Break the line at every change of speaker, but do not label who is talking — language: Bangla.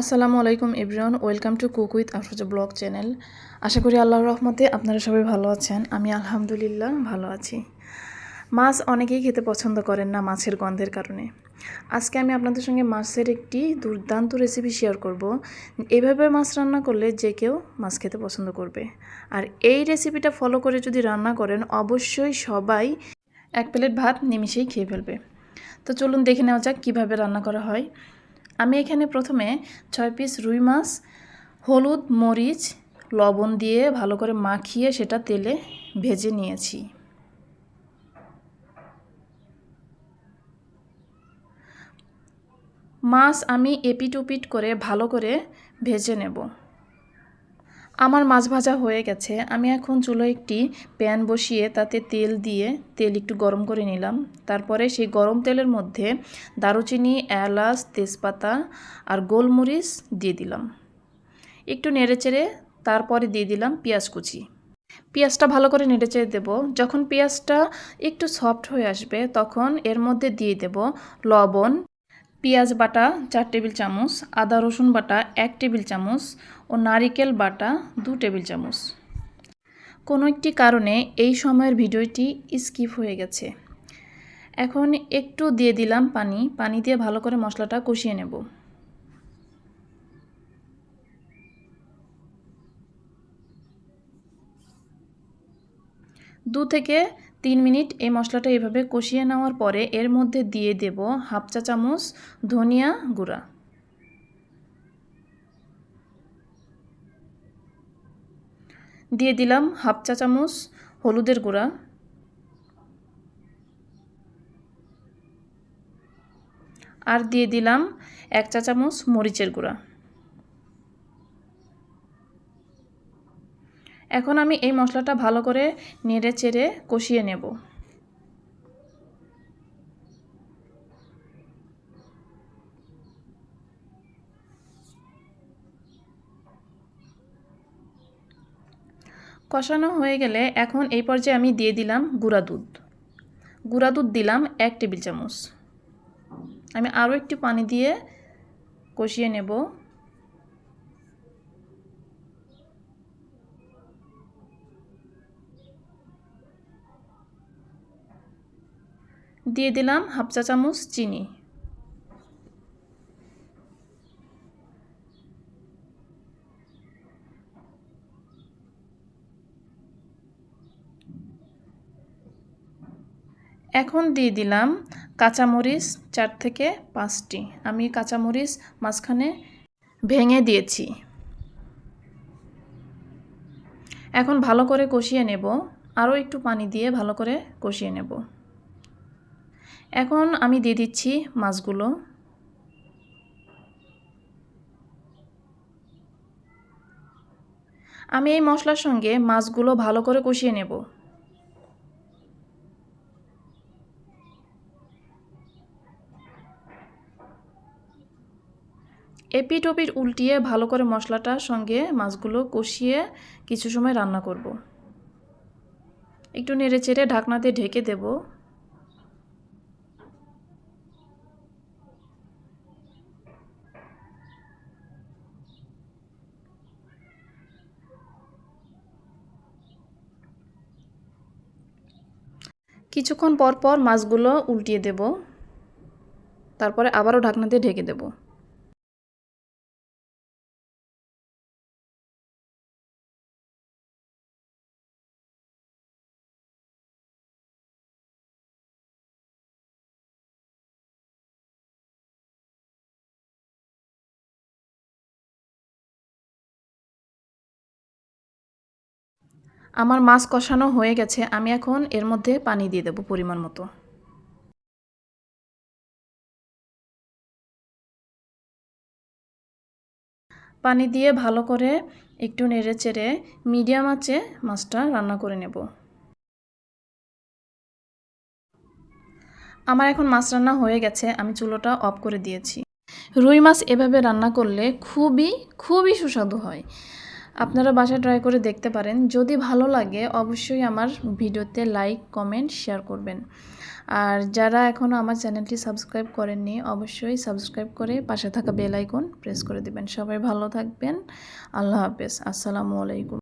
আসসালামু আলাইকুম everyone, welcome to cook with Afroza blog channel. আশা করি আল্লাহর রহমতে আপনারা সবাই ভালো আছেন, আমি আলহামদুলিল্লাহ ভালো আছি। মাছ অনেকেই খেতে পছন্দ করেন না মাছের গন্ধের কারণে। আজকে আমি আপনাদের সঙ্গে মাছের একটি দুর্দান্ত রেসিপি শেয়ার করব। এইভাবে মাছ রান্না করলে যে কেউ মাছ খেতে পছন্দ করবে। আর এই রেসিপিটা ফলো করে যদি রান্না করেন, অবশ্যই সবাই এক প্লেট ভাত নিমিশেই খেয়ে ফেলবে। তো চলুন দেখে নেওয়া যাক কীভাবে রান্না করা হয়। আমি এখানে প্রথমে ছয় পিস রুই মাছ, হলুদ, মরিচ, লবণ দিয়ে ভালো করে মাখিয়ে সেটা তেলে ভেজে নিয়েছি। মাছ আমি এপিট উপিট করে ভালো করে ভেজে নেব। আমার মাছ ভাজা হয়ে গেছে। আমি এখন চুলো একটি প্যান বসিয়ে তাতে তেল দিয়ে তেল একটু গরম করে নিলাম। তারপরে সেই গরম তেলের মধ্যে দারুচিনি, এলাচ, তেজপাতা আর গোলমরিচ দিয়ে দিলাম। একটু নেড়েচেড়ে তারপরে দিয়ে দিলাম পেঁয়াজ কুচি। পেঁয়াজটা ভালো করে নেড়েচেড়ে দেবো। যখন পেঁয়াজটা একটু সফট হয়ে আসবে তখন এর মধ্যে দিয়ে দেব লবণ পেঁয়াজ বাটা চার টেবিল চামচ, আদা রসুন বাটা এক টেবিল চামচ ও নারিকেল বাটা দু টেবিল চামচ। কোনো একটি কারণে এই সময়ের ভিডিওটি স্কিপ হয়ে গেছে। এখন একটু দিয়ে দিলাম পানি। পানি দিয়ে ভালো করে মশলাটা কষিয়ে নেব। দু থেকে তিন মিনিট এই মশলাটা এভাবে কষিয়ে নেওয়ার পরে এর মধ্যে দিয়ে দেব হাফ চা চামচ ধনিয়া গুঁড়া। দিয়ে দিলাম হাফ চা চামচ হলুদের গুঁড়া। আর দিয়ে দিলাম এক চা চামচ মরিচের গুঁড়া। এখন আমি এই মশলাটা ভালো করে নেড়ে চেড়ে কষিয়ে নেব। কষানো হয়ে গেলে এখন এই পর্যায়ে আমি দিয়ে দিলাম গুঁড়া দুধ। গুঁড়া দুধ দিলাম এক টেবিল চামচ। আমি আরও একটু পানি দিয়ে কষিয়ে নেব। দিয়ে দিলাম হাফ চা চামচ চিনি। এখন দিয়ে দিলাম কাঁচামরিচ চার থেকে পাঁচটি। আমি কাঁচামরিচ মাঝখানে ভেঙে দিয়েছি। এখন ভালো করে কষিয়ে নেব। আরও একটু পানি দিয়ে ভালো করে কষিয়ে নেব। এখন আমি দিয়ে দিচ্ছি মাছগুলো। আমি এই মশলার সঙ্গে মাছগুলো ভালো করে কষিয়ে নেব। এপিট ওপিট উল্টিয়ে ভালো করে মশলাটার সঙ্গে মাছগুলো কষিয়ে কিছু সময় রান্না করব। একটু নেড়ে চেড়ে ঢাকনা দিয়ে ঢেকে দেব। কিছুক্ষণ পর পর মাছগুলো উল্টিয়ে দেব। তারপরে আবারও ঢাকনা দিয়ে ঢেকে দেবো। আমার মাছ কষানো হয়ে গেছে, আমি এখন এর মধ্যে পানি দিয়ে দেবো পরিমাণ মতো। পানি দিয়ে ভালো করে একটু নেড়ে চেড়ে মিডিয়াম আঁচে মাছটা রান্না করে নেব। আমার এখন মাছ রান্না হয়ে গেছে, আমি চুলোটা অফ করে দিয়েছি। রুই মাছ এভাবে রান্না করলে খুবই খুবই সুস্বাদু হয়। আপনারা বাসায় ট্রাই করে দেখতে পারেন। যদি ভালো লাগে, অবশ্যই আমার ভিডিওতে লাইক কমেন্ট শেয়ার করবেন। আর যারা এখনও আমার চ্যানেলটি সাবস্ক্রাইব করেননি, অবশ্যই সাবস্ক্রাইব করে পাশে থাকা বেল আইকন প্রেস করে দিবেন। সবাই ভালো থাকবেন। আল্লাহ হাফেজ। আসসালামু আলাইকুম।